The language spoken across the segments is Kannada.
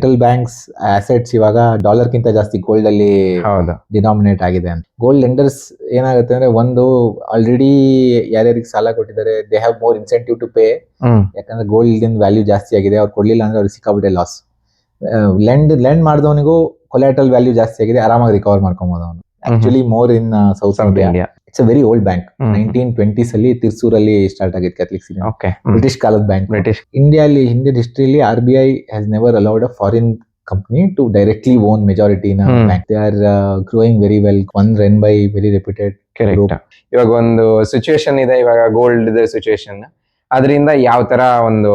ಸೆಂಟ್ರಲ್ ಬ್ಯಾಂಕ್ಸ್ ಅಸೆಟ್ಸ್ ಇವಾಗ ಡಾಲರ್ ಗಿಂತ ಜಾಸ್ತಿ ಗೋಲ್ಡ್ ಅಲ್ಲಿ ಹೌದು. ಡಿನಾಮಿನೇಟ್ ಆಗಿದೆ. ಅಂತ ಗೋಲ್ಡ್ ಲೆಂಡರ್ಸ್ ಏನಾಗುತ್ತೆ ಅಂದ್ರೆ ಒಂದು ಆಲ್ರೆಡಿ ಯಾರ್ಯಾರಿಗೆ ಸಾಲ ಕೊಟ್ಟಿದ್ದಾರೆ they have more incentive to pay hmm. ಯಾಕಂದ್ರೆ ಗೋಲ್ಡ್ ವ್ಯಾಲ್ಯೂ ಜಾಸ್ತಿ ಆಗಿದೆ ಅವ್ರು ಕೊಡ್ಲಿಲ್ಲ ಅಂದ್ರೆ ಅವ್ರಿಗೆ ಸಿಕ್ಕಾಬಿಟ್ಟೆ ಲಾಸ್ ಲೆಂಡ್ ಲೆಂಡ್ ಮಾಡಿದವನಿಗೂ ಕೊಲಾಟ್ರಲ್ ವ್ಯಾಲ್ಯೂ ಜಾಸ್ತಿ ಆಗಿದೆ ಆರಾಮಾಗಿ ರಿಕವರ್ ಮಾಡ್ಕೊಬೋದು ಅವನು. Actually more in south India India it's a very old bank. Nineteen twenties ಅಲ್ಲಿ ತಿರ್ಸೂರಲ್ಲಿ ಸ್ಟಾರ್ಟ್ ಆಗಿತ್ತು ಕ್ಯಾಥಲಿಕ್ ಓಕೆ ಬ್ರಿಟಿಷ್ ಕಾಲದ ಬ್ಯಾಂಕ್ ಬ್ರಿಟಿಷ್ ಅಲ್ಲಿ ಹಿಂದಿನ ಹಿಸ್ಟ್ರಿಲಿ R B I has never allowed a foreign company to directly own majority in. Bank they are growing very well one run by very reputed ಇವಾಗ ಒಂದು ಸಿಚುವೇಶನ್ ಇದೆ. ಇವಾಗ ಗೋಲ್ಡ್ ಸಿಚುವೇಶನ್ ಅದರಿಂದ ಯಾವ ತರ ಒಂದು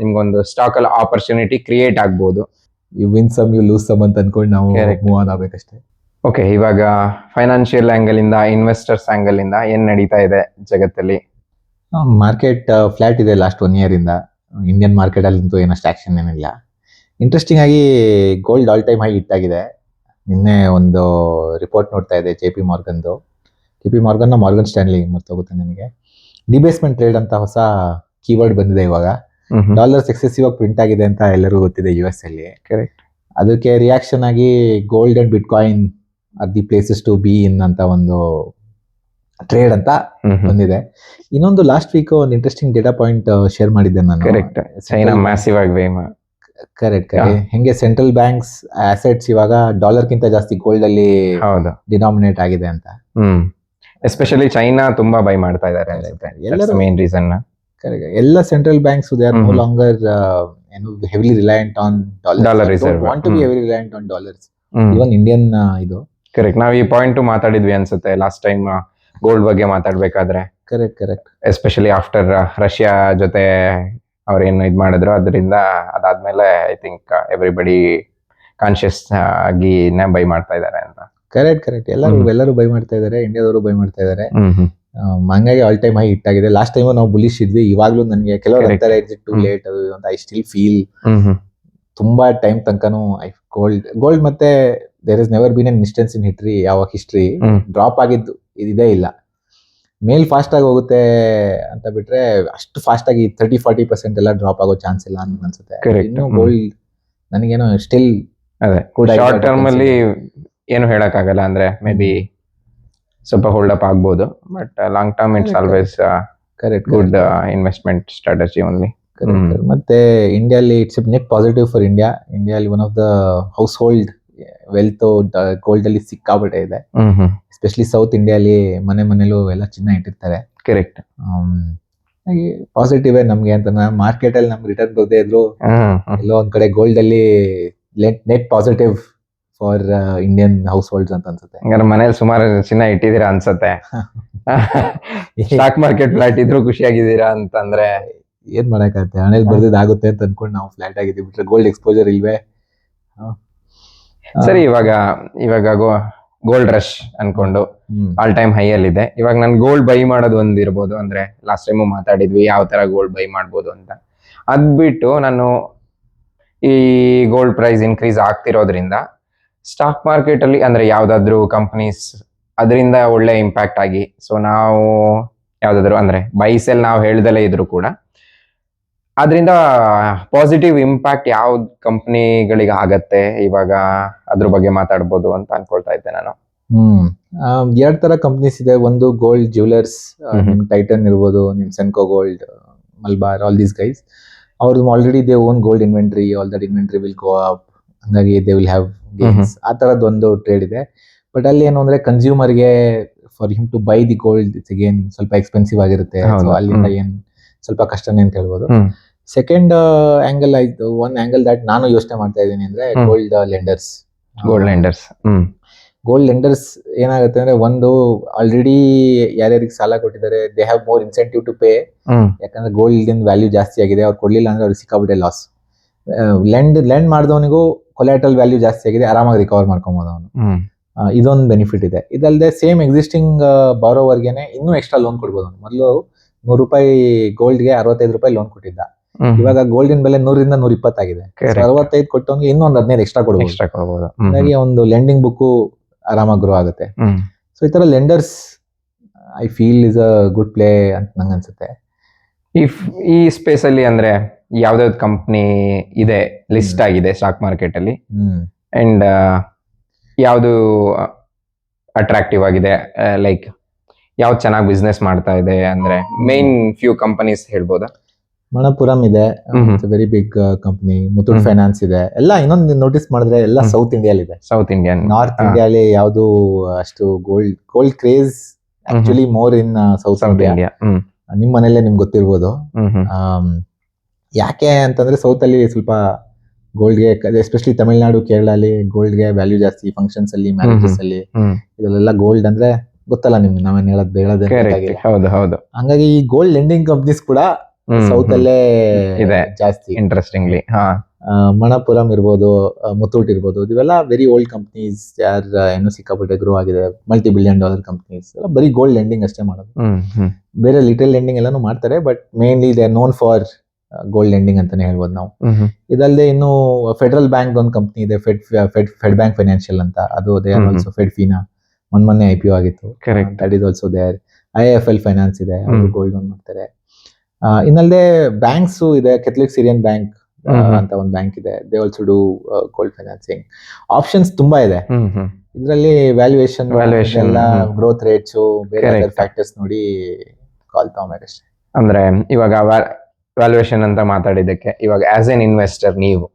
ನಿಮ್ಗೊಂದು ಸ್ಟಾಕ್ ಅಲ್ಲಿ ಆಪರ್ಚುನಿಟಿ ಕ್ರಿಯೇಟ್ ಆಗ್ಬೋದು. You win some you lose some ಅಂತ ಅನ್ಕೊಂಡು ನಾವು. ಮೂವ್ ಆನ್ ಆಗ್ಬೇಕಷ್ಟೇ. ಓಕೆ ಇವಾಗ ಫೈನಾನ್ಷಿಯಲ್ ಆಂಗಲ್ ಇಂದ ಇನ್ವೆಸ್ಟರ್ಸ್ ಆಂಗಲ್ ಇಂದ ಏನ್ ನಡೀತಾ ಇದೆ ಜಗತ್ತಲ್ಲಿ? ಮಾರ್ಕೆಟ್ ಫ್ಲಾಟ್ ಇದೆ ಲಾಸ್ಟ್ ಒನ್ ಇಯರ್ ಇಂದ. ಇಂಡಿಯನ್ ಮಾರ್ಕೆಟ್ ಅಲ್ಲಂತೂ ಏನಷ್ಟು ಆಕ್ಷನ್ ಏನಿಲ್ಲ. ಇಂಟ್ರೆಸ್ಟಿಂಗ್ ಆಗಿ gold all time high hit ಆಗಿದೆ. ನಿನ್ನೆ ಒಂದು ರಿಪೋರ್ಟ್ ನೋಡ್ತಾ ಇದೆ J P ಮಾರ್ಗನ್ದು J P Morgan Morgan Stanley ಮರ್ತೋಗುತ್ತೆ ನನಗೆ? ಡಿಬೇಸ್ಮೆಂಟ್ ಟ್ರೇಡ್ ಅಂತ ಹೊಸ ಕೀವರ್ಡ್ ಬಂದಿದೆ ಇವಾಗ. ಡಾಲರ್ಸ್ ಎಕ್ಸೆಸಿವ್ ಆಗಿ ಪ್ರಿಂಟ್ ಆಗಿದೆ ಅಂತ ಎಲ್ಲರೂ ಗೊತ್ತಿದೆ ಯು ಎಸ್ ಅಲ್ಲಿ. ಅದಕ್ಕೆ ರಿಯಾಕ್ಷನ್ ಆಗಿ gold and bitcoin are the places to be in ಅಂತ ಒಂದು ಟ್ರೇಡ್ ಅಂತ ಬಂದಿದೆ. ಇನ್ನೊಂದು ಲಾಸ್ಟ್ ವೀಕ್ ಒಂದು ಇಂಟ್ರೆಸ್ಟಿಂಗ್ ಡೇಟಾ ಪಾಯಿಂಟ್ ಶೇರ್ ಮಾಡಿದ್ದೆ ನಾನು. ಕರೆಕ್ಟ್ ಚೈನಾ ಮ್ಯಾಸಿವ್ ಆಗಿ ಕರೆಕ್ಟ್ Yeah. ಹೆಂಗೆ ಸೆಂಟ್ರಲ್ ಬ್ಯಾಂಕ್ಸ್ ಅಸೆಟ್ಸ್ ಇವಾಗ ಡಾಲರ್ ಗಿಂತ ಜಾಸ್ತಿ ಗೋಲ್ಡ್ ಅಲ್ಲಿ ಡಿನಾಮಿನೇಟ್ ಆಗಿದೆ ಅಂತ. ಹ್ಮ್. ಎಸ್ಪೆಷಲಿ ಚೈನಾ ತುಂಬಾ ಬೈ ಮಾಡ್ತಾ ಇದಾರೆ ಎಲ್ಲರೂ ಮೇನ್ ರೀಸನ್ ಕರೆಕ್ಟ್ ಎಲ್ಲ central banks they are no. Longer ಏನು heavily reliant on dollar reserve want to be. Heavily reliant on dollars even Indian ಇದು. ಕರೆಕ್ಟ್ ನಾವು ಈ ಪಾಯಿಂಟ್ ಮಾತಾಡಿದ್ವಿ ಅನ್ಸುತ್ತೆ. ಲಾಸ್ಟ್ ಟೈಮ್ ಗೋಲ್ಡ್ ಬಗ್ಗೆ ಮಾತಾಡ್ಬೇಕಾದ್ರೆ. Correct correct especially after Russia ಜೊತೆ ಅವ್ರೇನು ಇದ್ ಮಾಡಿದ್ರು. ಅದರಿಂದ ಅದಾದ್ಮೇಲೆ ಐ ಥಿಂಕ್ ಎವ್ರಿಬಡಿ ಕಾನ್ಶಿಯಸ್ ಆಗಿ ಬೈ ಮಾಡ್ತಾ ಇದಾರೆ ಅಂತ. ಕರೆಕ್ಟ್ ಕರೆಕ್ಟ್ ಎಲ್ಲರೂ. ಎಲ್ಲರೂ ಬೈ ಮಾಡ್ತಾ ಇದ್ದಾರೆ ಇಂಡಿಯಾದವರು ಬೈ ಮಾಡ್ತಾ ಹ್ಮ್ ಹಂಗಾಗಿ ಆಲ್ ಟೈಮ್ ಹೈ ಹಿಟ್ ಆಗಿದೆ. ಲಾಸ್ಟ್ ಟೈಮ್ ನಾವು ಬುಲಿಶ್ ಇದ್ವಿ. ಇವಾಗ್ಲೂ ನನಗೆ ಕೆಲವರು. ಅಂತಾರೆ ಟು ಲೇಟ್ ಅದು ಅಂತ. ಐ ಸ್ಟಿಲ್ ಫೀಲ್ ತುಂಬಾ ಟೈಮ್ ತನಕನೂ ಐ ಗೋಲ್ಡ್ ಗೋಲ್ಡ್ ಮತ್ತೆ there is never been an instance in history ಯಾವ ಹಿಸ್ಟ್ರಿ ಡ್ರಾಪ್ ಆಗಿದ್ದು. ಇದೇ ಇಲ್ಲ. ಮೇಲ್ ಫಾಸ್ಟ್ ಆಗಿ ಹೋಗುತ್ತೆ ಅಂತ ಬಿಟ್ರೆ ಅಷ್ಟು ಫಾಸ್ಟ್ ಆಗಿ ತರ್ಟಿ ಫಾರ್ಟಿ ಪರ್ಸೆಂಟ್ ಎಲ್ಲ ಡ್ರಾಪ್ ಆಗೋ ಚಾನ್ಸ್ ಇಲ್ಲ ಅಂತ ಅನ್ಸುತ್ತೆ. Correct. ಇನ್ನು. ಗೋಲ್ಡ್ ನನಗೇನು ಸ್ಟಿಲ್ ಅದೇ. ಕೂಡ ಶಾರ್ಟ್ ಟರ್ಮ್ ಅಲ್ಲಿ ಏನು ಹೇಳಕ್ ಆಗಲ್ಲ ಅಂದ್ರೆ ಮೇ ಬಿ ಸ್ವಲ್ಪ ಹೋಲ್ಡ್ ಅಪ್ ಆಗ್ಬೋದು. But long term it's. Always correct good investment strategy only. ಮತ್ತೆ ಇಂಡಿಯಾಲಿ it's net positive for India ಇಂಡಿಯಾಲಿ one of the household wealth gold ಅಲ್ಲಿ ಸಿಕ್ಕಾಬಿಟ್ಟೆ ಇದೆ. ಎಸ್ಪೆಷಲಿ ಸೌತ್ ಇಂಡಿಯಾಲಿ ಮನೆ ಮನೇಲೂ ಎಲ್ಲ ಚಿನ್ನ ಇಟ್ಟಿರ್ತಾರೆ. ಕರೆಕ್ಟ್ ಪಾಸಿಟಿವ್ ನಮ್ಗೆ ಅಂತ ಮಾರ್ಕೆಟ್ ಅಲ್ಲಿ ನಮ್ಗೆ ರಿಟರ್ನ್ ಬರ್ದೇ ಇದ್ರು. ಎಲ್ಲೋ ಒಂದ್ ಕಡೆ ಗೋಲ್ಡ್ ಅಲ್ಲಿ net positive for Indian households ಅಂತ ಅನ್ಸುತ್ತೆ. ಹಂಗಾರೆ ಮನೇಲಿ ಸುಮಾರು ಚಿನ್ನ ಇಟ್ಟಿದ್ದೀರಾ ಅನ್ಸುತ್ತೆ. ಸ್ಟಾಕ್ ಮಾರ್ಕೆಟ್ ಫ್ಲಾಟ್ ಇದ್ರು ಖುಷಿಯಾಗಿದ್ದೀರಾ ಅಂತಂದ್ರೆ. ಏನ್ ಮಾಡಕ್ಕಾಗತ್ತೆ? ಹಣೆಲ್ ಬರ್ದಿದ್ದಾಗುತ್ತೆ ಅಂತ ಅನ್ಕೊಂಡು ನಾವು ಫ್ಲಾಟ್ ಆಗಿದ್ದೀವಿ. ಬಿಟ್ರೆ ಗೋಲ್ಡ್ ಎಕ್ಸ್ಪೋಜರ್ ಇಲ್ವೇ. ಸರಿ ಇವಾಗ ಇವಾಗ ಗೋಲ್ಡ್ ರಶ್ ಅನ್ಕೊಂಡು ಆಲ್ ಟೈಮ್ ಹೈ ಅಲ್ಲಿ ಇದೆ. ಇವಾಗ ನಾನು ಗೋಲ್ಡ್ ಬೈ ಮಾಡೋದು ಒಂದ್ ಇರ್ಬೋದು ಅಂದ್ರೆ ಲಾಸ್ಟ್ ಟೈಮು ಮಾತಾಡಿದ್ವಿ ಯಾವ ತರ ಗೋಲ್ಡ್ ಬೈ ಮಾಡ್ಬೋದು ಅಂತ. ಅದ್ ಬಿಟ್ಟು ನಾನು ಈ ಗೋಲ್ಡ್ ಪ್ರೈಸ್ ಇನ್ಕ್ರೀಸ್ ಆಗ್ತಿರೋದ್ರಿಂದ ಸ್ಟಾಕ್ ಮಾರ್ಕೆಟ್ ಅಲ್ಲಿ ಅಂದ್ರೆ ಯಾವ್ದಾದ್ರು ಕಂಪನೀಸ್ ಅದರಿಂದ ಒಳ್ಳೆ ಇಂಪ್ಯಾಕ್ಟ್ ಆಗಿ ಸೊ ನಾವು ಯಾವ್ದಾದ್ರು ಅಂದ್ರೆ ಬೈ ಸೆಲ್ ನಾವು ಹೇಳ್ದಲೇ ಇದ್ರು ಕೂಡ ಅದರಿಂದ ಪಾಸಿಟಿವ್ ಇಂಪ್ಯಾಕ್ಟ್ ಯಾವ ಕಂಪ್ನಿಗಳಿಗೆ ಆಗತ್ತೆ ಇವಾಗ ಅದ್ರ ಬಗ್ಗೆ ಮಾತಾಡ್ಬೋದು ಅಂತ ಅನ್ಕೊಳ್ತಾ ಇದ್ದೆ ನಾನು. ಹ್ಮ್. ಎರಡ್ ತರ ಕಂಪ್ನೀಸ್ ಇದೆ. ಒಂದು ಗೋಲ್ಡ್ ಜ್ಯುವೆಲರ್ಸ್ ಟೈಟನ್ ಇರ್ಬೋದು ನಿಮ್ Senco gold Malabar all these guys ಅವ್ರದ್ದು already they own gold inventory all that inventory will go up ಹಂಗಾಗಿ ದೇ ವಿಲ್ ಹ್ಯಾವ್ ಗೇನ್ಸ್ ಆ ತರದ್ ಒಂದು ಟ್ರೇಡ್ ಇದೆ. ಬಟ್ ಅಲ್ಲಿ ಏನು ಅಂದ್ರೆ ಕನ್ಸ್ಯೂಮರ್ಗೆ for him to buy the gold it's again ಸ್ವಲ್ಪ ಎಕ್ಸ್ಪೆನ್ಸಿವ್ ಆಗಿರುತ್ತೆ. ಅಲ್ಲಿಂದ ಏನ್ ಸ್ವಲ್ಪ ಕಷ್ಟನೇ ಅಂತ ಹೇಳ್ಬೋದು. ಸೆಕೆಂಡ್ ಆಂಗಲ್ ಆಯ್ತು. ಒನ್ ಆಂಗಲ್ ದಟ್ ನಾನು ಯೋಚನೆ ಮಾಡ್ತಾ ಇದ್ದೀನಿ ಅಂದ್ರೆ gold lenders gold lenders hmm. Gold lenders ಏನಾಗುತ್ತೆ ಅಂದ್ರೆ ಒಂದು ಆಲ್ರೆಡಿ ಯಾರ್ಯಾರಿಗೆ ಸಾಲ ಕೊಟ್ಟಿದ್ದಾರೆ they have more incentive to pay ಯಾಕಂದ್ರೆ ಗೋಲ್ಡ್ ಇನ್ ವ್ಯಾಲ್ಯೂ ಜಾಸ್ತಿ ಆಗಿದೆ. ಅವ್ರು ಕೊಡ್ಲಿಲ್ಲ ಅಂದ್ರೆ ಅವ್ರಿಗೆ ಸಿಕ್ಕಾಬಿಟ್ಟೆ ಲಾಸ್ ಲೆಂಡ್ ಲೆಂಡ್ ಮಾಡಿದವನಿಗೂ ಕೊಲ್ಯಾಟ್ರಲ್ ವ್ಯಾಲ್ಯೂ ಜಾಸ್ತಿ ಆಗಿದೆ. ಆರಾಮಾಗಿ ರಿಕವರ್ ಮಾಡ್ಕೊಬೋದು ಅವನು. ಇದೊಂದು ಬೆನಿಫಿಟ್ ಇದೆ. ಇದಲ್ಲದೆ ಸೇಮ್ ಎಕ್ಸಿಸ್ಟಿಂಗ್ ಬಾರೋವರ್ಗೆನೆ ಇನ್ನೂ ಎಕ್ಸ್ಟ್ರಾ ಲೋನ್ ಕೊಡ್ಬೋದು ಅವ್ನು. ಮೊದಲು ನೂರು ರೂಪಾಯಿ ಗೋಲ್ಡ್ಗೆ ಅರವತ್ತೈದು ರೂಪಾಯಿ ಲೋನ್ ಕೊಟ್ಟಿದ್ದ. ಇವಾಗ ಗೋಲ್ಡಿನ ಬೆಲೆ ನೂರಿಂದ ನೂರ ಇಪ್ಪತ್ತಾಗಿದೆ. ಅರವತ್ತೈದು ಕೊಟ್ಟವನಿಗೆ ಇನ್ನೊಂದು ಹದಿನೈದು ಎಕ್ಸ್ಟ್ರಾ ಕೊಡ್ಬೋದು. ಎಕ್ಸ್ಟ್ರಾ ಕೊಡ್ಬೋದು. ಹಾಗಾಗಿ ಒಂದು ಲೆಂಡಿಂಗ್ ಬುಕ್ಕು ಆರಾಮಾಗಿ ಗ್ರೋ ಆಗುತ್ತೆ. ಸೊ ಈ ತರ lenders I feel is a good play ಅಂತ ನಂಗೆ ಅನ್ಸುತ್ತೆ. ಈ ಈ ಸ್ಪೇಸ್ ಅಲ್ಲಿ ಅಂದ್ರೆ ಯಾವ್ದಾವ್ದು ಕಂಪ್ನಿ ಇದೆ ಲಿಸ್ಟ್ ಆಗಿದೆ ಸ್ಟಾಕ್ ಮಾರ್ಕೆಟ್ ಅಲ್ಲಿ ಅಂಡ್ ಯಾವುದು ಅಟ್ರಾಕ್ಟಿವ್ ಆಗಿದೆ ಲೈಕ್ ಯಾವ್ದು ಚೆನ್ನಾಗಿ ಬಿಸ್ನೆಸ್ ಮಾಡ್ತಾ ಇದೆ ಅಂದ್ರೆ ಮೇನ್ ಫ್ಯೂ ಕಂಪನೀಸ್ ಹೇಳ್ಬೋದಾ? ಮಣಪುರಂ ಇದೆ. Very big company Muthoot finance ಇದೆ. ಎಲ್ಲ ಇನ್ನೊಂದು ನೋಟಿಸ್ ಮಾಡಿದ್ರೆ ಎಲ್ಲ. ಸೌತ್ ಇಂಡಿಯಾಲ್ ಇದೆ. ಸೌತ್ ಇಂಡಿಯನ್ ನಾರ್ತ್ ಇಂಡಿಯಾ ಇಂಡಿಯಾಲಿ ಯಾವುದು ಅಷ್ಟು gold gold craze actually more in south India ನಿಮ್ ಮನೇಲೆ ನಿಮ್ಗೆ ಗೊತ್ತಿರ್ಬೋದು. ಯಾಕೆ ಅಂತಂದ್ರೆ ಸೌತ್ ಅಲ್ಲಿ ಸ್ವಲ್ಪ ಗೋಲ್ಡ್ಗೆ ಎಸ್ಪೆಷಲಿ ತಮಿಳ್ನಾಡು ಕೇರಳಲ್ಲಿ ಗೋಲ್ಡ್ಗೆ ವ್ಯಾಲ್ಯೂ ಜಾಸ್ತಿ ಫಂಕ್ಷನ್ಸ್ ಅಲ್ಲಿ ಮ್ಯಾರೇಜಸ್ ಅಲ್ಲಿ ಇದರಲ್ಲೆಲ್ಲ ಗೋಲ್ಡ್ ಅಂದ್ರೆ ಗೊತ್ತಲ್ಲ ನಿಮ್ಗೆ ನಾವೇನ್ ಹೇಳೋದು ಬೇಳೋದೇ ಹೌದು ಹೌದು. ಹಂಗಾಗಿ ಈ ಗೋಲ್ಡ್ ಲೆಂಡಿಂಗ್ ಕಂಪ್ನೀಸ್ ಕೂಡ ಸೌತ್ ಅಲ್ಲೇ ಇದೆ. ಜಾಸ್ತಿ. ಇಂಟ್ರೆಸ್ಟಿಂಗ್ಲಿ ಹಾ. ಮಣಪುರಂ ಇರ್ಬೋದು ಮುತ್ತೂಟ್ ಇರ್ಬೋದು ಇವೆಲ್ಲ ವೆರಿ ಓಲ್ಡ್ ಕಂಪ್ನೀಸ್ ಯಾರ್ ಏನು ಸಿಕ್ಕಾಪಟ್ಟೆ ಗ್ರೋ ಆಗಿದೆ ಮಲ್ಟಿ ಬಿಲಿಯನ್ ಡಾಲರ್ ಕಂಪ್ನೀಸ್ ಎಲ್ಲ ಬರೀ ಗೋಲ್ಡ್ ಲೆಂಡಿಂಗ್ ಅಷ್ಟೇ ಮಾಡೋದು. ಬೇರೆ ಲಿಟಲ್ ಲೆಂಡಿಂಗ್ ಎಲ್ಲಾನು ಮಾಡ್ತಾರೆ but mainly they known for gold lending ಅಂತಾನೆ ಹೇಳ್ಬೋದು ನಾವು. ಇದಲ್ಲದೆ ಇನ್ನು ಫೆಡರಲ್ ಬ್ಯಾಂಕ್ ಒಂದು ಕಂಪ್ನಿ ಇದೆ fed fed fed bank financial ಅಂತ ಅದು they are also Fedfina ಮೊನ್ನೆ ಮೊನ್ನೆ ಐ ಪಿ ಆಗಿತ್ತು. Correct that is also there I F L finance ಇದೆ. ಗೋಲ್ಡ್ ಲೋನ್ ಮಾಡ್ತಾರೆ. ಇನ್ನಲ್ಲದೆ ಬ್ಯಾಂಕ್ಸ್ ಇದೆ ಕೆಥಲಿಕ್ ಸಿರಿಯನ್ ಬ್ಯಾಂಕ್. ಅಂತ ಒಂದು ಬ್ಯಾಂಕ್ ಇದೆ. They also do gold financing options ತುಂಬಾ ಇದೆ. ಇದರಲ್ಲಿ ವ್ಯಾಲ್ಯೂಯೇಷನ್ ಎಲ್ಲ. ಗ್ರೋತ್ ರೇಟ್ಸ್ ಬೇರೆ ಬೇರೆ ಫ್ಯಾಕ್ಟರ್ಸ್ ನೋಡಿ ಕಾಲ್ ತಗೊಂಬೇಕಷ್ಟೇ ಅಂದ್ರೆ ಇವಾಗ ವ್ಯಾಲ್ಯೂಯೇಷನ್ ಅಂತ ಮಾತಾಡಿದ್ದಕ್ಕೆ ಇವಾಗ ಆಸ್ ಎನ್ ಇನ್ವೆಸ್ಟರ್ ನೀವು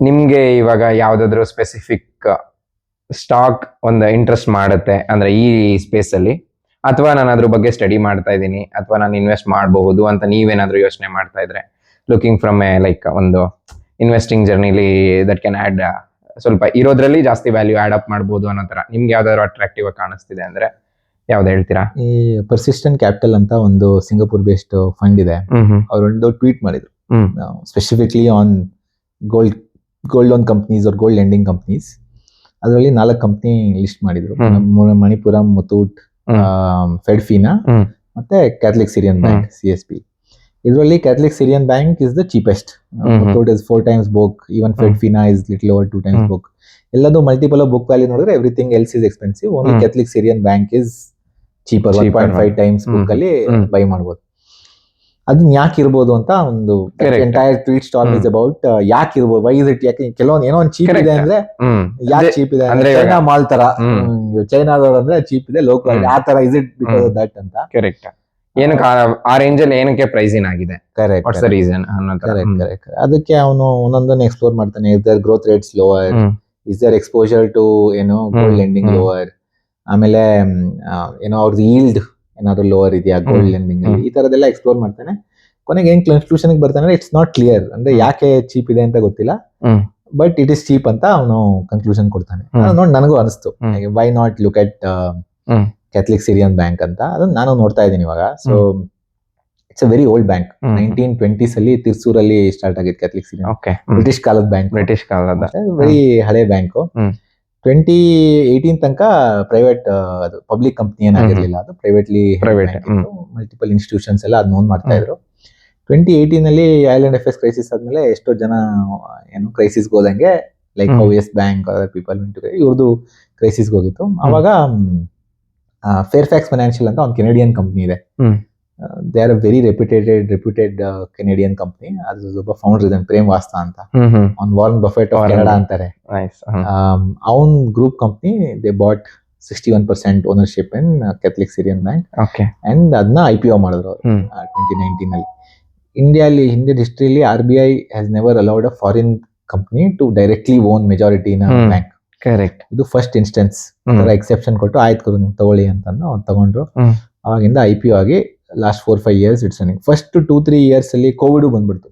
ನಿಮ್ಗೆ ಇವಾಗ ಯಾವ್ದಾದ್ರು ಸ್ಪೆಸಿಫಿಕ್ ಸ್ಟಾಕ್ ಒಂದು ಇಂಟ್ರೆಸ್ಟ್ ಮಾಡುತ್ತೆ ಅಂದ್ರೆ ಈ ಸ್ಪೇಸ್ ಅಲ್ಲಿ ಅಥವಾ ನಾನು ಅದ್ರ ಬಗ್ಗೆ ಸ್ಟಡಿ ಮಾಡ್ತಾ ಇದ್ದೀನಿ ಅಥವಾ ನಾನು ಇನ್ವೆಸ್ಟ್ ಮಾಡಬಹುದು ಅಂತ ನೀವೇನಾದರೂ ಯೋಚನೆ ಮಾಡ್ತಾ ಇದ್ರೆ. ಲುಕಿಂಗ್ ಫ್ರಮ್ ಎ ಲೈಕ್ ಒಂದು ಇನ್ವೆಸ್ಟಿಂಗ್ ಜರ್ನಿಲಿ ದಟ್ ಕ್ಯಾನ್ ಆಡ್ ಸ್ವಲ್ಪ ಇರೋದ್ರಲ್ಲಿ ಜಾಸ್ತಿ ವ್ಯಾಲ್ಯೂ ಆಡ್ ಅಪ್ ಮಾಡ್ಬೋದು ಅನ್ನೋ ತರ ನಿಮ್ಗೆ ಯಾವ್ದಾದ್ರು ಅಟ್ರಾಕ್ಟಿವ್ ಆಗಿ ಕಾಣಿಸ್ತಿದೆ ಅಂದ್ರೆ ಯಾವ್ದು ಹೇಳ್ತೀರಾ? ಈ ಪರ್ಸಿಸ್ಟೆಂಟ್ ಕ್ಯಾಪಿಟಲ್ ಅಂತ ಒಂದು ಸಿಂಗಾಪುರ್ ಬೇಸ್ಡ್ ಫಂಡ್ ಇದೆ ಅವರೊಂದು ಟ್ವೀಟ್ ಮಾಡಿದ್ರು. Specifically on gold gold loan companies ಅವ್ರ ಗೋಲ್ಡ್ ಲೆಂಡಿಂಗ್ ಕಂಪ್ನೀಸ್ ಅದರಲ್ಲಿ ನಾಲ್ಕು ಕಂಪ್ನಿ ಲಿಸ್ಟ್ ಮಾಡಿದ್ರು. ಮಣಿಪುರ ಮುತೂಟ್. ಫೆಡ್ಫಿನಾ. ಮತ್ತೆ Catholic Syrian bank C S B ಇದರಲ್ಲಿ Catholic Syrian bank is the cheapest it is four times book even Fedfina is little over two times. Book ಎಲ್ಲದೂ ಮಲ್ಟಿಪಲ್ ಬುಕ್ ವ್ಯಾಲ್ಯೂ ನೋಡಿದ್ರೆ everything else is expensive only. Catholic Syrian bank is cheaper one point five. Times book ಅಲ್ಲಿ ಬೈ ಮಾಡ್ಬೋದು. ಅದನ್ನ ಯಾಕೆ ಇರ್ಬೋದು ಅಂತ ಒಂದು entire tweet stall is about ಯಾಕೆ ಇರ್ಬೋದು? ವೈ ಇಸ್ ಇಟ್ ಯಾಕೆ ಕೆಲವೊಂದು ಏನೋ ಒಂದು ಚೀಪ್ ಇದೆ ಅಂದ್ರೆ ಯಾಕೆ ಅದೇ- ಚೀಪ್ ಇದೆ ಅಂದ್ರೆ ಚೈನಾ ಮಾಲ್ ತರ. ಚೈನಾದವ್ರು ಅಂದ್ರೆ ಚೀಪ್ ಇದೆ ಲೋಕಲ್. ಆ ತರ is it because of that ಅಂತ. ಕರೆಕ್ಟ್ ಏನಕ್ಕೆ ಆ- ರೇಂಜ್ ಅಲ್ಲಿ ಏನಕ್ಕೆ ಪ್ರೈಸಿಂಗ್ ಆಗಿದೆ? Correct what's the reason correct correct ಅದಕ್ಕೆ ಅವನು ಒಂದೊಂದನ್ನು ಎಕ್ಸ್ಪ್ಲೋರ್ ಮಾಡ್ತಾನೆ. Is their growth rates lower is their exposure to ಏನೋ ಗೋಲ್ಡ್ ಲೆಂಡಿಂಗ್ ಲೋವರ್ ಆಮೇಲೆ ಏನೋ ಅವ್ರದ್ದು ಈಲ್ಡ್ ಏನಾದ್ರು ಲೋವರ್ ಇದೆಯಾ ಗೋಲ್ಡ್ ಲೆಂಡಿಂಗ್ ಅಲ್ಲಿ ಈ ತರದೆಲ್ಲ ಎಕ್ಸ್ಪ್ಲೋರ್ ಮಾಡ್ತಾನೆ. ಕೊನೆಗೆ ಏನ್ ಕನ್ಕ್ಲೂಷನ್ ಬರ್ತಾನೆ ಇಟ್ಸ್ ನಾಟ್ ಕ್ಲಿಯರ್ ಅಂದ್ರೆ ಯಾಕೆ ಚೀಪ್ ಇದೆ ಅಂತ ಗೊತ್ತಿಲ್ಲ. ಬಟ್ ಇಟ್ ಇಸ್ ಚೀಪ್ ಅಂತ ಅವನು ಕನ್ಕ್ಲೂಷನ್ ಕೊಡ್ತಾನೆ. ನೋಡಿ ನನಗೂ ಅನಿಸ್ತು. Why not look at. Catholic Syrian bank ಅಂತ. ಅದನ್ನ ನಾನು ನೋಡ್ತಾ ಇದ್ದೀನಿ ಇವಾಗ. So it's a very old bank. Nineteen twenties ಅಲ್ಲಿ ತಿರ್ಸೂರಲ್ಲಿ ಸ್ಟಾರ್ಟ್ ಆಗಿತ್ತು ಕ್ಯಾಥಲಿಕ್ ಸಿರಿಯನ್ ಬ್ರಿಟಿಷ್ ಕಾಲದ ಬ್ಯಾಂಕ್ ಬ್ರಿಟಿಷ್ ಕಾಲದ. ವೆರಿ ಹಳೆ ಬ್ಯಾಂಕ್. ಟ್ವೆಂಟಿ ಏಯ್ಟೀನ್ ತನಕ ಪ್ರೈವೇಟ್ ಅದು ಪಬ್ಲಿಕ್ ಕಂಪ್ನಿ ಏನಾಗಿರ್ಲಿಲ್ಲ. ಅದು ಪ್ರೈವೇಟ್ಲಿ ಪ್ರೈವೇಟ್ ಮಲ್ಟಿಪಲ್ ಇನ್ಸ್ಟಿಟ್ಯೂಷನ್ಸ್ ಎಲ್ಲ ಅದ್ ನೋನ್ ಮಾಡ್ತಾ ಇದ್ರು. ಟ್ವೆಂಟಿ ಏಯ್ಟೀನ್ ಅಲ್ಲಿ I L and F S crisis ಆದ್ಮೇಲೆ ಎಷ್ಟೋ ಜನ ಏನು ಕ್ರೈಸಿಸ್ ಹೋದಂಗೆ like. How Yes bank other people ಇವ್ರದ್ದು ಕ್ರೈಸಿಸ್ ಹೋಗಿತ್ತು. ಅವಾಗ ಫೇರ್ ಫ್ಯಾಕ್ಸ್ ಫೈನಾನ್ಷಿಯಲ್ ಅಂತ ಒಂದು ಕೆನಡಿಯನ್ ಕಂಪ್ನಿ ಇದೆ. They are very reputated reputed Canadian company ಅದು ಒಬ್ಬ ಫೌಂಡರ್ ಇದನ್ ಪ್ರೇಮ್ ವಾಸ್ತಾ ಅಂತ. On Warren Buffett of Canada ಅಂತಾರೆ. ಅವನ್ group company they bought sixty one percent ownership in Catholic Syrian bank and ಅದನ್ನ ಐ ಪಿ ಒ ಮಾಡಿದ್ರು ಟ್ವೆಂಟಿ ನೈನ್ಟೀನ್ ಅಲ್ಲಿ. ಇಂಡಿಯಾಲಿ ಹಿಂದಿನ ಹಿಸ್ಟ್ರಿಲಿ R B I has never allowed a foreign company to directly own majority in bank correct ಇದು ಫಸ್ಟ್ ಇನ್ಸ್ಟೆನ್ಸ್ ಎಕ್ಸೆಪ್ಷನ್ ಕೊಟ್ಟು ಆಯ್ತು ಗುರು ನೀವು ತಗೊಳ್ಳಿ ಅಂತಂದು ಅವ್ರು ತಗೊಂಡ್ರು. ಅವಾಗಿಂದ ಐ ಪಿ ಒ ಆಗಿ last four five years it's running first two three years ಅಲ್ಲಿ ಕೋವಿಡ್ ಬಂದ್ಬಿಡ್ತು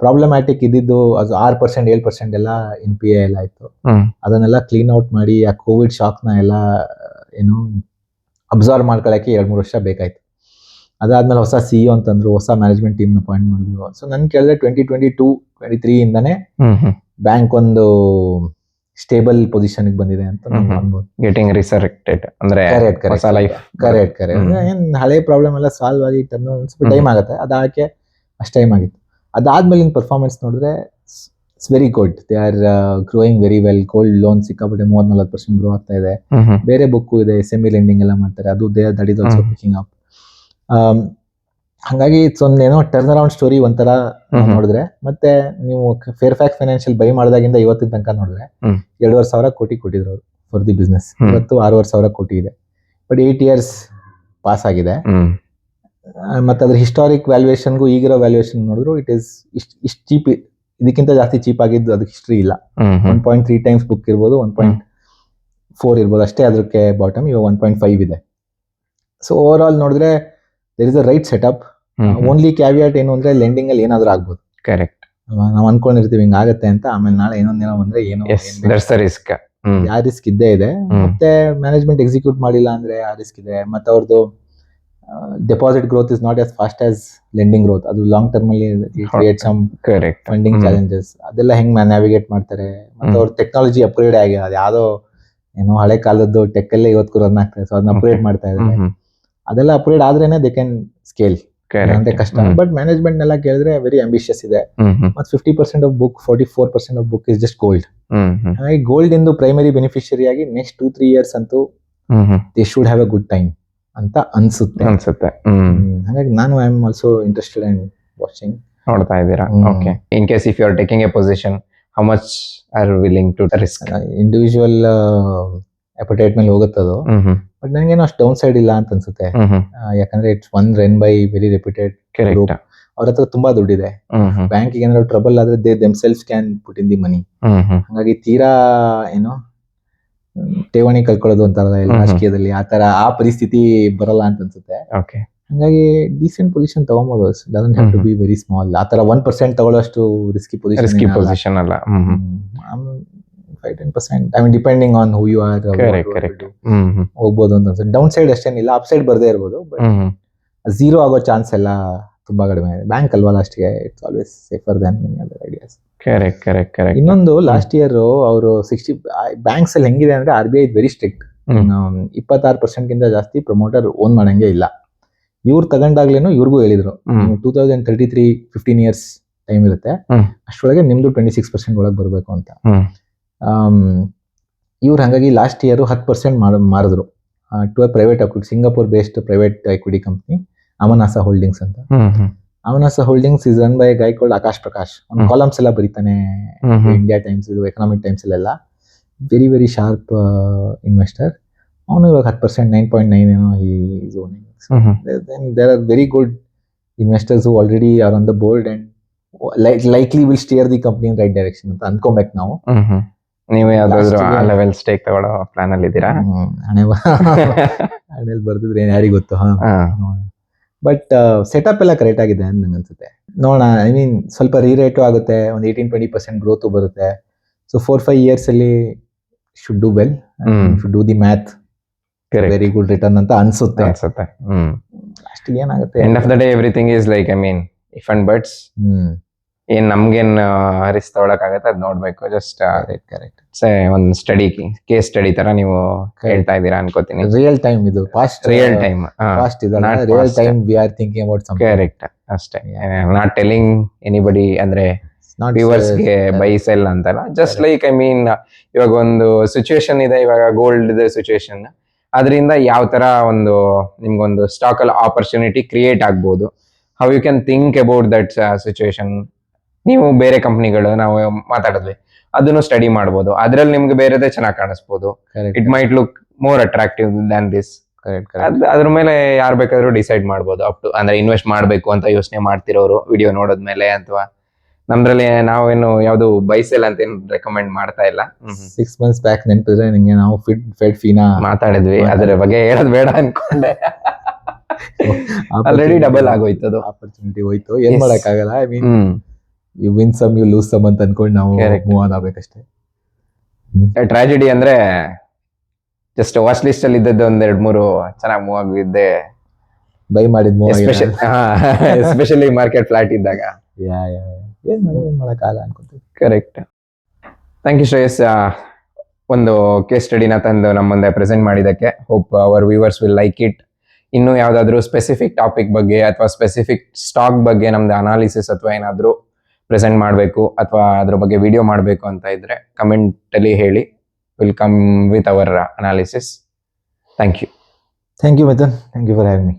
ಪ್ರಾಬ್ಲಮ್ಯಾಟಿಕ್ ಇದ್ದಿದ್ದು ಅದು ಆರ್ ಪರ್ಸೆಂಟ್ ಏಳು ಪರ್ಸೆಂಟ್ ಎಲ್ಲ ಎನ್ ಪಿ ಎಲ್ಲ ಆಯ್ತು. ಅದನ್ನೆಲ್ಲ ಕ್ಲೀನ್ ಔಟ್ ಮಾಡಿ ಆ ಕೋವಿಡ್ ಶಾಕ್ನ ಎಲ್ಲ ಏನು ಅಬ್ಸರ್ವ್ ಮಾಡ್ಕೊಳಕ್ಕೆ ಎರಡು ಮೂರು ವರ್ಷ ಬೇಕಾಯ್ತು. ಅದಾದ್ಮೇಲೆ ಹೊಸ ಸಿ ಇ ಅಂತಂದ್ರು ಹೊಸ ಮ್ಯಾನೇಜ್ಮೆಂಟ್ ಟೀಮ್ ಅಪಾಯಿಂಟ್ ಮಾಡಿದ್ರು. ಸೊ ನನ್ ಕೇಳಿದ್ರೆ twenty twenty two twenty three ಇಂದಾನೆ ಬ್ಯಾಂಕ್ ಒಂದು ಸ್ಟೇಬಲ್ ಪೊಸಿಷನ್ ಬಂದಿದೆ ಅಂತ. ಅನ್ಬೋದು. ಗೆಟಿಂಗ್ ರಿಸರೆಕ್ಟೆಡ್ ಅಂದ್ರೆ ಹೊಸ ಲೈಫ್ ಕರೆಕ್ಟ್ ಕರೆಕ್ಟ್. ಏನ್ ಹಳೆ ಪ್ರಾಬ್ಲಮ್ ಎಲ್ಲ ಸಾಲ್ವ್ ಆಗಿ ಟೈಮ್ ಹ್ಮ್. ಆಗುತ್ತೆ. ಅದಾಕೆ ಅಷ್ಟು ಟೈಮ್ ಆಗಿತ್ತು. ಅದಾದ್ಮೇಲಿನ ಪರ್ಫಾರ್ಮೆನ್ಸ್ ನೋಡಿದ್ರೆ it's very good they are growing very well gold loan ಸಿಕ್ಕಾಪಟ್ಟೆ ಮೂವತ್ ನಲ್ವತ್ತು ಪರ್ಸೆಂಟ್ ಗ್ರೋ ಆಗ್ತಾ ಇದೆ. ಬೇರೆ ಬುಕ್ ಇದೆ ಸೆಮಿ ಲೆಂಡಿಂಗ್ ಎಲ್ಲ ಮಾಡ್ತಾರೆ. ಅದು they that is also. Picking up ಹಂಗಾಗಿ ಇಟ್ಸ್ ಒಂದ್ ಏನೋ ಟರ್ನ್ ಅರೌಂಡ್ ಸ್ಟೋರಿ ಒಂಥರ. ನೋಡಿದ್ರೆ. ಮತ್ತೆ ನೀವು ಫೇರ್ ಫ್ಯಾಕ್ಸ್ ಫೈನಾನ್ಷಿಯಲ್ ಬೈ ಮಾಡಿದಾಗಿಂದ ಇವತ್ತಿನ ತನಕ ನೋಡಿದ್ರೆ. ಎರಡೂವರೆ ಸಾವಿರ ಕೋಟಿ ಕೊಟ್ಟಿದ್ರು ಅವರು ಫಾರ್ ದಿ ಬಿಸ್ನೆಸ್ ಇವತ್ತು ಆರೂವರೆ ಸಾವಿರ ಕೋಟಿ ಇದೆ. ಬಟ್ ಏಟ್ ಇಯರ್ಸ್ ಪಾಸ್ ಆಗಿದೆ. ಮತ್ತೆ ಅದ್ರ ಹಿಸ್ಟಾರಿಕ್ ವ್ಯಾಲ್ಯೂಯೇಷನ್ಗೂ ಈಗಿರೋ ವ್ಯಾಲ್ಯೂಯೇಷನ್ ನೋಡಿದ್ರು ಇಟ್ ಇಸ್ ಇಷ್ಟು ಇಷ್ಟು ಚೀಪ್ ಇದಕ್ಕಿಂತ ಜಾಸ್ತಿ ಚೀಪ್ ಆಗಿದ್ದು ಅದಕ್ಕೆ ಹಿಸ್ಟ್ರಿ ಇಲ್ಲ. One point three times book ಇರ್ಬೋದು ಒನ್ ಪಾಯಿಂಟ್ ಫೋರ್ ಇರ್ಬೋದು ಅಷ್ಟೇ ಅದಕ್ಕೆ ಬಾಟಮ್ ಇವಾಗ ಒನ್ ಪಾಯಿಂಟ್ ಫೈವ್ ಇದೆ. ಸೊ ಓವರ್ ಆಲ್ ನೋಡಿದ್ರೆ there is a right setup only caveat ಏನು ಅಂದ್ರೆ ಲೆಂಡಿಂಗ್ ಅಲ್ಲಿ ಏನಾದ್ರೂ ಆಗ್ಬೋದು. ಕರೆಕ್ಟ್ ನಾವು ಅನ್ಕೊಂಡಿರ್ತೀವಿ ಹಿಂಗ್ ಆಗತ್ತೆ ಅಂತ ಆಮೇಲೆ ನಾಳೆ ಇನ್ನೊಂದೇನೋ ಬಂದ್ರೆ ಏನೋ ರಿಸ್ಕ್ ಯಾವ ಆ ರಿಸ್ಕ್ ಇದ್ದೇ ಇದೆ. ಮತ್ತೆ ಮ್ಯಾನೇಜ್ಮೆಂಟ್ ಎಕ್ಸಿಕ್ಯೂಟ್ ಮಾಡಿಲ್ಲ ಅಂದ್ರೆ ಆ ರಿಸ್ಕ್ ಇದೆ. ಮತ್ತೆ ಅವ್ರದ್ದು deposit growth is not as fast as lending growth ಅದು ಲಾಂಗ್ ಟರ್ಮ್ ಅಲ್ಲಿ create some correct funding. Challenges ಅದೆಲ್ಲ ಹೆಂಗ್ ನ್ಯಾವಿಗೇಟ್ ಮಾಡ್ತಾರೆ. ಮತ್ತೆ. ಅವ್ರ ಟೆಕ್ನಾಲಜಿ ಅಪ್ಗ್ರೇಡ್ ಆಗಿದೆ ಅದು ಯಾವ್ದೋ ಏನೋ ಹಳೆ ಕಾಲದ್ದು ಟೆಕ್ ಅಲ್ಲೇ ಇವತ್ತು ರನ್ ಆಗ್ತದೆ ಸೊ ಅದನ್ನ ಅಪ್ಗ್ರೇಡ್ ಮಾಡ್ತಾ ಇದ್ದಾರೆ. ಅದೆಲ್ಲ ಅಪ್ಗ್ರೇಡ್ ಆದ್ರೇನೆ ದೇ ಕ್ಯಾನ್ ಸ್ಕೇಲ್ ಕಷ್ಟ. ಬಟ್ ಮ್ಯಾನೇಜ್ಮೆಂಟ್ ಎಲ್ಲ ಕೇಳಿದ್ರೆ ವೆರಿ ಅಂಬಿಷಿಯಸ್ ಇದೆ. ಮತ್ತೆ fifty percent of book forty four percent of book is just gold ಹಾಗಾಗಿ ಗೋಲ್ಡ್ ಇಂದು ಪ್ರೈಮರಿ ಬೆನಿಫಿಷಿಯರಿ ಆಗಿ ನೆಕ್ಸ್ಟ್ ಟೂ ತ್ರೀ ಇಯರ್ಸ್ ಅಂತೂ they should have a good time ಅಂತ ಅನ್ಸುತ್ತೆ. ಅನ್ಸುತ್ತೆ. ಹಾಗಾಗಿ ನಾನು I am also interested and watching ನೋಡ್ತಾ ಇದ್ದೀರಾ. Okay in case if you are taking a position how much are willing to risk individual appetite ಮೇಲೆ ಹೋಗುತ್ತದು ಬಟ್ ನನಗೇನು ಅಷ್ಟು ಡೌನ್ ಸೈಡ್ ಇಲ್ಲ ಅಂತ ಅನ್ಸುತ್ತೆ. ಯಾಕಂದ್ರೆ it's one run by very reputed ಅವ್ರ ಹತ್ರ ತುಂಬಾ ದುಡ್ಡಿದೆ. ಬ್ಯಾಂಕಿಗೆ ಏನಾದ್ರು ಟ್ರಬಲ್ ಆದ್ರೆ they them self can put in the money ಹಾಗಾಗಿ ತೀರಾ ಏನು ಠೇವಣಿ ಕಳ್ಕೊಳ್ಳೋದು ಅಂತಾರಲ್ಲ. ರಾಜಕೀಯದಲ್ಲಿ ಆ ತರ ಆ ಪರಿಸ್ಥಿತಿ ಬರಲ್ಲ ಅಂತ ಅನ್ಸುತ್ತೆ. ಹಂಗಾಗಿ decent position ತಗೊಂಬೋದು. Doesn't have to be very small ಆ ತರ ಒನ್ ಪರ್ಸೆಂಟ್ ತಗೊಳ್ಳೋಷ್ಟು ರಿಸ್ಕಿ ರಿಸ್ಕಿ ಪೊಸಿಷನ್ ಪೊಸಿಷನ್ ಅಲ್ಲ. Five ten percent I mean depending on who you are ಹೋಗ್ಬೋದು ಅಂತ ಅನ್ಸುತ್ತೆ. ಡೌನ್ ಸೈಡ್ ಅಷ್ಟೇನಿಲ್ಲ ಅಪ್ ಸೈಡ್ ಬರದೇ ಇರ್ಬೋದು ಬಟ್ ಝೀರೋ ಆಗೋ ಚಾನ್ಸ್ ಎಲ್ಲ ತುಂಬಾ ಕಡಿಮೆ ಇದೆ ಬ್ಯಾಂಕ್ ಅಲ್ವಾ ಲಾಸ್ಟ್ಗೆ it's always safer than many other ideas correct correct correct ಇನ್ನೊಂದು ಲಾಸ್ಟ್ ಇಯರ್ ಅವರು ಸಿಕ್ಸ್ಟಿ ಬ್ಯಾಂಕ್ಸ್ ಅಲ್ಲಿ ಹೆಂಗಿದೆ ಅಂದ್ರೆ R B I very strict ಇಪ್ಪತ್ತಾರು ಪರ್ಸೆಂಟ್ ಗಿಂತ ಜಾಸ್ತಿ ಪ್ರಮೋಟರ್ ಓನ್ ಮಾಡಂಗೆ ಇಲ್ಲ. ಇವ್ರು ತಗೊಂಡಾಗ್ಲೇನು ಇವ್ರಿಗೂ ಹೇಳಿದ್ರು. Two thousand thirty three fifteen years time ಇರುತ್ತೆ. ಅಷ್ಟೊಳಗೆ ಅಷ್ಟರೊಳಗೆ ನಿಮ್ದು ಟ್ವೆಂಟಿ ಸಿಕ್ಸ್ ಪರ್ಸೆಂಟ್ ಒಳಗೆ ಬರಬೇಕು ಅಂತ. ಹ್ಮ್ ಇವ್ರು ಹಾಗಾಗಿ ಲಾಸ್ಟ್ ಇಯರು ಹತ್ತು percent ಮಾರಿದ್ರು. To a private equity Singapore based private equity company Amansa Holdings ಅಂತ. Amansa Holdings is run by guy called Akash Prakash ಅವ್ನು ಹ್ಮ್. ಕಾಲಮ್ಸ್ ಎಲ್ಲ ಬರೀತಾನೆ ಇಂಡಿಯಾ ಟೈಮ್ಸ್ ಇದು ಎಕನಾಮಿಕ್ ಟೈಮ್ಸ್ ಎಲ್ಲ ವೆರಿ ವೆರಿ ಶಾರ್ಪ್ ಇನ್ವೆಸ್ಟರ್ ಅವನು ಇವಾಗ ಹತ್ತು ಪರ್ಸೆಂಟ್ ನೈನ್ ಪಾಯಿಂಟ್ ನೈನ್ ಏನೋ is owning there then there are very good investors who the board and likely will steer the company in right direction ಅಂತ ಅನ್ಕೊಬೇಕು ನಾವು. ನೀವು ಯಾವ್ದಾದ್ರು ಆ ಲೆವೆಲ್ ಸ್ಟೇಕ್ ತಗೊಳ್ಳೋ ಪ್ಲಾನ್ ಅಲ್ಲಿ ಇದ್ದೀರಾ? ಹಣೆ ಬರ್ತಿದ್ರೆ ಹಣೆಲ್ ಬರ್ದಿದ್ರೆ ಏನ್ ಯಾರಿಗ್ ಗೊತ್ತು ಹಾ? ಬಟ್ ಸೆಟಪ್ ಎಲ್ಲ ಕರೆಕ್ಟ್ ಆಗಿದೆ ಅಂತ ನಂಗೆ ಅನ್ಸುತ್ತೆ. ನೋಡೋಣ ಐ ಮೀನ್ ಸ್ವಲ್ಪ ರೀರೇಟು ಆಗುತ್ತೆ ಒಂದು ಏಯ್ಟೀನ್ ಟ್ವೆಂಟಿ ಪರ್ಸೆಂಟ್ ಗ್ರೋತು ಬರುತ್ತೆ. ಸೊ ಫೋರ್ ಫೈವ್ ಇಯರ್ಸ್ ಅಲ್ಲಿ should do well. Should do the math very good return ಅಂತ ಅನ್ಸುತ್ತೆ. ಅನ್ಸುತ್ತೆ. ಅಷ್ಟು ಏನಾಗುತ್ತೆ? End of the day everything is like I mean if and buts hmm. ಏನ್ ನಮ್ಗೇನ್ ಹರಿಸ್ ತಗೊಳಕ್ ಆಗತ್ತೆ ಅದ್ ನೋಡ್ಬೇಕು. ಜಸ್ಟ್ ಕರೆಕ್ಟ್ ಒಂದ್ ಸ್ಟಡಿ ಕೇಸ್ ಸ್ಟಡಿ ತರ ನೀವು ಹೇಳ್ತಾ ಇದ್ದೀರಾ ಅನ್ಕೋತೀನಿ. ರಿಯಲ್ ಟೈಮ್ ಇದು. ಫಾಸ್ಟ್ ರಿಯಲ್ ಟೈಮ್ ಫಾಸ್ಟ್ ಇದು not real time we are thinking about some correct ಅಷ್ಟೇ. ನಾಟ್ ಟೆಲಿಂಗ್ ಎನಿಬಡಿ ಅಂದ್ರೆ ವ್ಯೂವರ್ಸ್ಗೆ ಬೈ ಸೆಲ್ ಅಂತಲ್ಲ. ಜಸ್ಟ್ ಲೈಕ್ ಐ ಮೀನ್ ಇವಾಗ ಒಂದು ಸಿಚುವೇಶನ್ ಇದೆ ಇವಾಗ ಗೋಲ್ಡ್ ಸಿಚುಯೇಷನ್ ಅದರಿಂದ ಯಾವ ತರ ಒಂದು ನಿಮ್ಗೊಂದು ಸ್ಟಾಕ್ ಅಲ್ಲಿ ಆಪರ್ಚುನಿಟಿ ಕ್ರಿಯೇಟ್ ಆಗ್ಬೋದು. How you can think about that situation ನೀವು ಬೇರೆ ಕಂಪ್ನಿಗಳು ನಾವು ಮಾತಾಡಿದ್ವಿ. ಅದನ್ನು ಸ್ಟಡಿ ಮಾಡ್ಬೋದು. ಅದ್ರಲ್ಲಿ ನಿಮ್ಗೆ ಬೇರೆದೇ ಚೆನ್ನಾಗಿ ಕಾಣಿಸ್ಬೋದು. It might look more attractive than this ಅದ್ ಅದ್ರ ಮೇಲೆ ಯಾರು ಬೇಕಾದ್ರೂ ಡಿಸೈಡ್ ಮಾಡ್ಬೋದು. ಅಪ್ ಟು ಅಂದ್ರೆ ಇನ್ವೆಸ್ಟ್ ಮಾಡ್ಬೇಕು ಅಂತ ಯೋಚನೆ ಮಾಡ್ತಿರೋರು ವಿಡಿಯೋ ನೋಡಿದ್ಮೇಲೆ ಅಥವಾ ನಮ್ದ್ರಲ್ಲಿ ನಾವೇನು ಯಾವ್ದು ಬೈಸೆಲ್ ಅಂತ ಏನು ರೆಕಮೆಂಡ್ ಮಾಡ್ತಾ ಇಲ್ಲ. ಸಿಕ್ಸ್ ಮಂತ್ಸ್ ಬ್ಯಾಕ್ ನೆನಪಿದ್ರೆ ನಿಂಗೆ ನಾವು ಫಿಟ್ ಫೆಡ್ ಫೀನಾ ಮಾತಾಡಿದ್ವಿ. ಅದ್ರ ಬಗ್ಗೆ ಹೇಳೋದ್ ಬೇಡ ಅನ್ಕೊಂಡೆ. ಆಲ್ರೆಡಿ ಡಬಲ್ ಆಗೋಯ್ತು ಅದು. ಆಪರ್ಚುನಿಟಿ ಹೋಯ್ತು. ಏನ್ Yes. ಮಾಡಕ್ ಆಗಲ್ಲ I mean hmm. You win some you lose some ಅಂತ ಅನ್ಕೊಂಡು ನಾವು Correct. ಮೂವ್ ಆನ್ ಆಗ್ಬೇಕಷ್ಟೇ. ಟ್ರಾಜಿಡಿ ಅಂದ್ರೆ ಜಸ್ಟ್ ವಾಚ್ ಲಿಸ್ಟ್ ಅಲ್ಲಿ ಇದ್ದದ್ದು ಒಂದ್ ಎರಡ್ ಮೂರು ಚೆನ್ನಾಗಿ ಮೂವ್ ಆಗಿದ್ದೆ. ಬೈ ಮಾಡಿದ್ move especially especially market flat ಇದ್ದಾಗ. ಯಾ ಯಾ ಏನ್ ಮಾಡಿ ಏನ್ ಮಾಡಕ್ ಆಗಲ್ಲ ಅನ್ಕೊಂತೀವಿ. Correct thank you Shreyas. ಆ, ಒಂದು ಕೇಸ್ ಸ್ಟಡಿನ ತಂದು ನಮ್ಮ ಮುಂದೆ ಪ್ರೆಸೆಂಟ್ ಮಾಡಿದ್ದಕ್ಕೆ. Hope our viewers will like it ಇನ್ನು ಯಾವುದಾದ್ರೂ ಸ್ಪೆಸಿಫಿಕ್ ಟಾಪಿಕ್ ಬಗ್ಗೆ ಅಥವಾ ಸ್ಪೆಸಿಫಿಕ್ ಸ್ಟಾಕ್ ಬಗ್ಗೆ ನಮ್ದು ಅನಾಲಿಸಿಸ್ ಅಥವಾ ಏನಾದರೂ ಪ್ರೆಸೆಂಟ್ ಮಾಡಬೇಕು ಅಥವಾ ಅದ್ರ ಬಗ್ಗೆ ವಿಡಿಯೋ ಮಾಡಬೇಕು ಅಂತ ಇದ್ರೆ ಕಮೆಂಟಲ್ಲಿ ಹೇಳಿ. Will come with our analysis thank you thank you Mithun thank you for having me